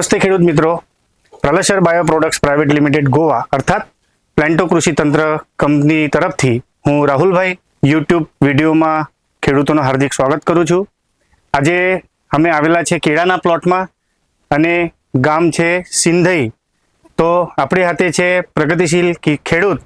નમસ્તે ખેડૂત મિત્રો. પ્રલસર bio products private limited Goa અર્થાત પ્લાન્ટો કૃષિ તંત્ર કંપની તરફથી હું રાહુલભાઈ યુટ્યુબ વિડીયોમાં ખેડૂતોનું હાર્દિક સ્વાગત કરું છું. આજે અમે આવેલા છે કેળાના પ્લોટમાં અને ગામ છે સિંધઈ. તો આપણી હાથે છે પ્રગતિશીલ ખેડૂત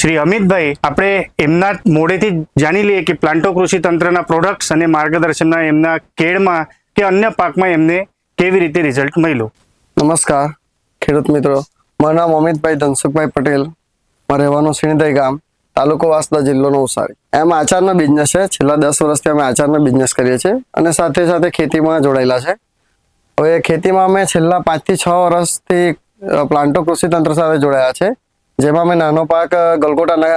શ્રી અમિતભાઈ, આપણે એમના મોડેથી જાણી લઈએ કે પ્લાન્ટો કૃષિ તંત્રના પ્રોડક્ટ્સ અને માર્ગદર્શનના એમના કેળમાં કે અન્ય પાકમાં એમને કેવી રીતે રિઝલ્ટ મળ્યું? નમસ્કાર, ખેડૂત મિત્રો. મારું નામ અમિતભાઈ ધનસુખભાઈ પટેલ. રહેવાનું સિણધઈ ગામ, તાલુકો વાસદા જિલ્લો નવસારી એમ આચારનો બિઝનેસ છે. છેલ્લા દસ વર્ષથી અમે આચારનો બિઝનેસ કરીએ છીએ અને સાથે સાથે ખેતીમાં જોડાયેલા છે. હવે ખેતીમાં અમે છેલ્લા પાંચથી છ વર્ષથી પ્લાન્ટો કૃષિ તંત્ર સાથે જોડાયા છે. જેમાં અમે નાનો પાક ગલગોટાના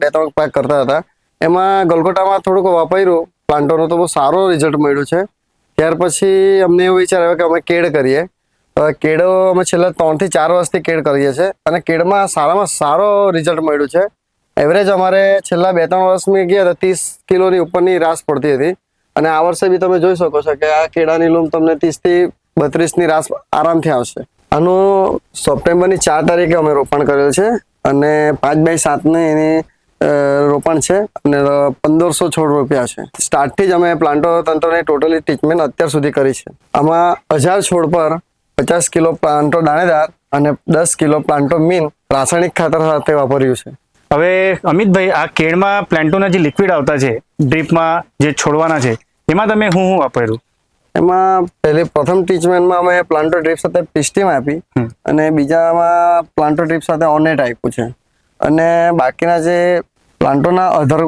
બે ત્રણ પાક કરતા હતા. એમાં ગલગોટામાં થોડુંક વાપર્યું. પ્લાન્ટોનો તો બહુ સારો રિઝલ્ટ મળ્યું છે. ત્યાર પછી અમને એવું વિચાર આવ્યો કે અમે કેળ કરીએ. કેળો અમે છેલ્લા ત્રણથી ચાર વર્ષથી કેળ કરીએ છીએ અને કેળમાં સારામાં સારો રિઝલ્ટ મળ્યું છે. એવરેજ અમારે છેલ્લા બે ત્રણ વર્ષમાં ગયા હતા ત્રીસ કિલોની ઉપરની રાસ પડતી હતી. અને આ વર્ષે બી તમે જોઈ શકો છો કે આ કેળાની લૂમ તમને ત્રીસથી બત્રીસની રાસ આરામથી આવશે. આનું સપ્ટેમ્બરની ચાર તારીખે અમે રોપણ કરેલ છે અને પાંચ બાય સાતને એની રોપણ છે અને પંદરસો છોડ રોપ્યા છે. સ્ટાર્ટથી જ અમે પ્લાન્ટો તંત્રની ટોટલી ટ્રીટમેન્ટ અત્યાર સુધી કરી છે. આમાં હજાર છોડ પર પચાસ કિલો પ્લાન્ટો દાણેદાર અને દસ કિલો પ્લાન્ટો મીન રાસાયણિક ખાતર સાથે વાપર્યું છે. હવે અમિતભાઈ આ કેળમાં પ્લાન્ટોના જે લિક્વિડ આવતા છે ડ્રીપમાં જે છોડવાના છે એમાં તમે હું હું વાપર્યું? એમાં પહેલી પ્રથમ ટ્રીટમેન્ટમાં અમે પ્લાન્ટો ડ્રીપ સાથે પિસ્ટીમ આપી અને બીજામાં પ્લાન્ટો ડ્રીપ સાથે ઓનેટ આપ્યું છે. અને બાકીના જે પ્લાન્ટોના અધર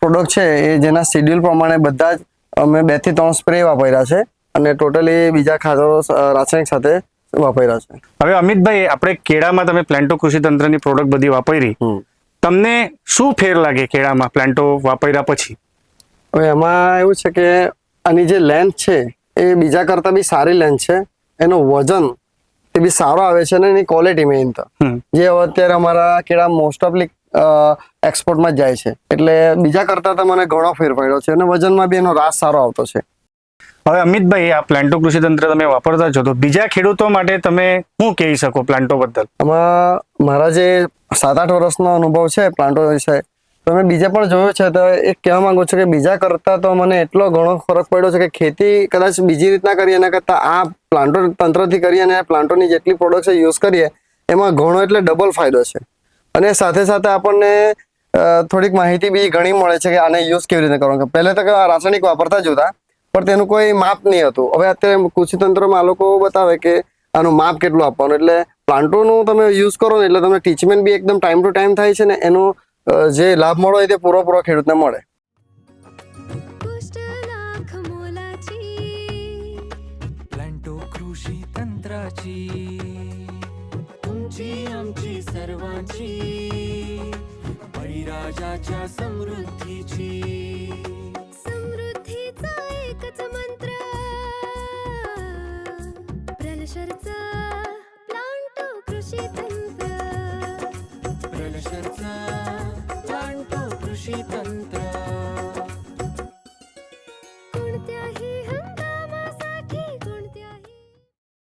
પ્રોડક્ટ છે એ જેના શેડ્યુલ પ્રમાણે બધા જ અમે બેથી ત્રણ સ્પ્રે વાપર્યા છે અને ટોટલી બીજા ખાતરો રાસાયણિક સાથે વાપર્યા છે. હવે અમિતભાઈ આપણે કેળામાં તમે પ્લાન્ટો કૃષિ તંત્રની પ્રોડક્ટ બધી વાપરી. તમને શું ફેર લાગે કેળામાં પ્લાન્ટો વાપર્યા પછી? હવે એમાં એવું છે કે આની જે લેન્થ છે એ બીજા કરતાં બી સારી લેન્થ છે. એનું વજન એ બી સારો આવે છે અને એની ક્વોલિટી મેઇન તો. જે હવે અત્યારે અમારા કેળા મોસ્ટ ઓફલી એક્સપોર્ટમાં જ જાય છે. એટલે બીજા કરતાં તો મને ઘણો ફેર પડ્યો છે અને વજનમાં બી એનો રાસ સારો આવતો છે. હવે અમિતભાઈ આ પ્લાન્ટો કૃષિ તંત્ર તમે વાપરતા છો તો બીજા ખેડૂતો માટે તમે શું કહી શકો પ્લાન્ટો બદલ આમાં મારા જે સાત આઠ વર્ષનો અનુભવ છે પ્લાન્ટો વિશે તો બીજા પણ જોયું છે, તો એક કહેવા માંગુ છું કે બીજા કરતાં તો મને એટલો ઘણો ફરક પડ્યો છે કે ખેતી કદાચ બીજી રીતના કરીએ, એના કરતાં આ પ્લાન્ટો તંત્રથી કરીએ અને પ્લાન્ટોની જેટલી પ્રોડક્ટ્સ યુઝ કરીએ, એમાં ઘણો એટલે ડબલ ફાયદો છે. અને સાથે સાથે આપણને થોડીક માહિતી બી ઘણી મળે છે કે આને યુઝ કેવી રીતે કરવાનો. પહેલે તો રાસાયણિક વાપરતા જ હતા, પણ તેનું કોઈ માપ નહીં હતું. હવે અત્યારે કૃષિ તંત્રમાં આ લોકો બતાવે કે આનું માપ કેટલું આપવાનું. એટલે પ્લાન્ટોનું તમે યુઝ કરો ને, એટલે તમને ટીચમેન્ટ બી એકદમ ટાઈમ ટુ ટાઈમ થાય છે ને, એનો જે લાભ મળો હોય તે પૂરો પૂરો ખેડૂતને મળે गोष्ट लाख मोलाची प्लांटो कृषी तंत्राची तुमची आमची सर्वांची बळीराजाच्या समृद्धीची समृद्धीचा एकच मंत्र प्रलशरचा प्लांटो कृषी ऋषितन्त्र